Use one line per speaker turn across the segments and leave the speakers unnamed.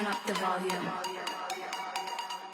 turn up the volume.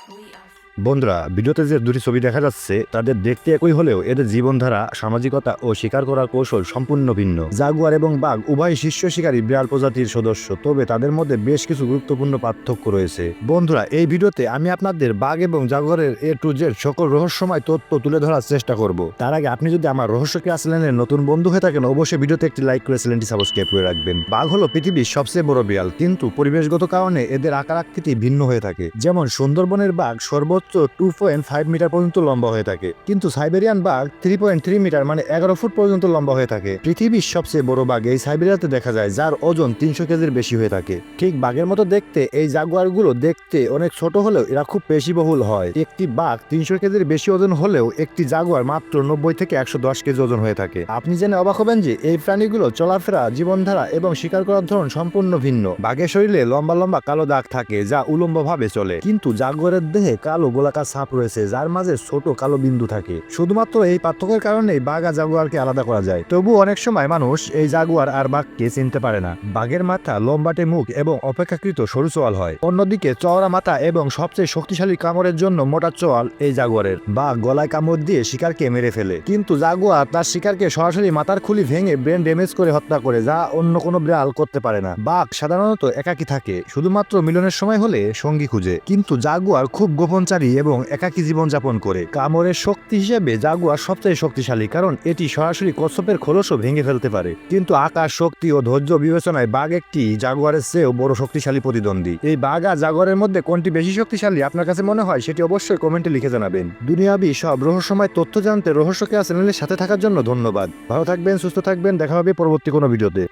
We are. বন্ধুরা, ভিডিওতে যে দুটি ছবি দেখা যাচ্ছে, তাদের দেখতে একই হলেও এদের জীবনধারা, সামাজিকতা ও শিকার করার কৌশল সম্পূর্ণ ভিন্ন। জাগুয়ার এবং বাঘ উভয় শীর্ষ শিকারী বিড়াল প্রজাতির সদস্য, তবে তাদের মধ্যে বেশ কিছু গুরুত্বপূর্ণ পার্থক্য রয়েছে। বন্ধুরা, এই ভিডিওতে আমি আপনাদের বাঘ এবং জাগুয়ারের এ টু জেড সকল রহস্যময় তথ্য তুলে ধরার চেষ্টা করব। তার আগে আপনি যদি আমার রহস্য ক্লাস চ্যানেলের নতুন বন্ধু হয়ে থাকেন, অবশ্যই ভিডিওতে একটি লাইক করে চ্যানেলটি সাবস্ক্রাইব করে রাখবেন। বাঘ হলো পৃথিবীর সবচেয়ে বড় বিড়াল, কিন্তু পরিবেশগত কারণে এদের আকার আকৃতি ভিন্ন হয়ে থাকে। যেমন সুন্দরবনের বাঘ সর্বোচ্চ টু পয়েন্ট ফাইভ মিটার পর্যন্ত লম্বা হয়ে থাকে। কিন্তু সাইবেরিয়ান বাঘ থ্রি পয়েন্ট থ্রি মিটার মানে এগারো ফুট পর্যন্ত লম্বা হয়ে থাকে। পৃথিবীর সবচেয়ে বড় বাঘ এই সাইবেরিয়াতে দেখা যায়, যার ওজন তিনশো কেজির বেশি হয়ে থাকে। ঠিক বাঘের মতো দেখতে এই জাগুয়ারগুলো দেখতে অনেক ছোট হলেও এরা খুব পেশিবহুল হয়। একটি বাঘ তিনশো কেজির বেশি ওজন হলেও একটি জাগুয়ার মাত্র নব্বই থেকে একশো দশ কেজি ওজন হয়ে থাকে। আপনি জেনে অবাক হবেন যে এই প্রাণীগুলো চলাফেরা, জীবনধারা এবং শিকার করার ধরন সম্পূর্ণ ভিন্ন। বাঘের শরীরে লম্বা লম্বা কালো দাগ থাকে, যা উলম্ব ভাবে চলে। কিন্তু জাগুয়ারের দেহে কালো গোলাকার সাপ রয়েছে, যার মাঝে ছোট কালো বিন্দু থাকে। শুধুমাত্র এই পার্থক্যের কারণেই বাঘ আর জাগুয়ারকে আলাদা করা যায়। তবু অনেক সময় মানুষ এই জাগুয়ার আর বাঘকে চিনতে পারে না। বাঘের মাথা লম্বাটে মুখ এবং অপেক্ষাকৃত সরু চোয়াল হয়। অন্যদিকে চওড়া মাথা এবং সবচেয়ে শক্তিশালী কামড়ের জন্য মোটা চোয়াল এই জাগুয়ারের। বাঘ গলায় কামড় দিয়ে শিকারকে মেরে ফেলে। কিন্তু জাগুয়ার তার শিকারকে সরাসরি মাথার খুলি ভেঙে ব্রেন ড্যামেজ করে হত্যা করে, যা অন্য কোনো বিড়াল করতে পারে না। বাঘ সাধারণত একাকী থাকে, শুধুমাত্র মিলনের সময় হলে সঙ্গী খুঁজে। কিন্তু জাগুয়ার খুব গোপনচারী এবং একাকী জীবনযাপন করে। কামড়ের শক্তি হিসেবে জাগুয়ার সবচেয়ে শক্তিশালী, কারণ এটি সরাসরি কচ্ছপের খোলসও ভেঙে ফেলতে পারে। কিন্তু আকার শক্তি ও ধৈর্য বিবেচনায় বাঘ একটি জাগুয়ারের চেয়েও বড় শক্তিশালী প্রতিদ্বন্দ্বী। এই বাঘ আর জাগুয়ারের মধ্যে কোনটি বেশি শক্তিশালী, আপনার কাছে মনে হয়? সেটি অবশ্যই কমেন্টে লিখে জানাবেন। দুনিয়াবি সব রহস্যময় তথ্য জানতে রহস্যকে চ্যানেলের সাথে থাকার জন্য ধন্যবাদ। ভালো থাকবেন, সুস্থ থাকবেন, দেখা হবে পরবর্তী কোনো ভিডিওতে।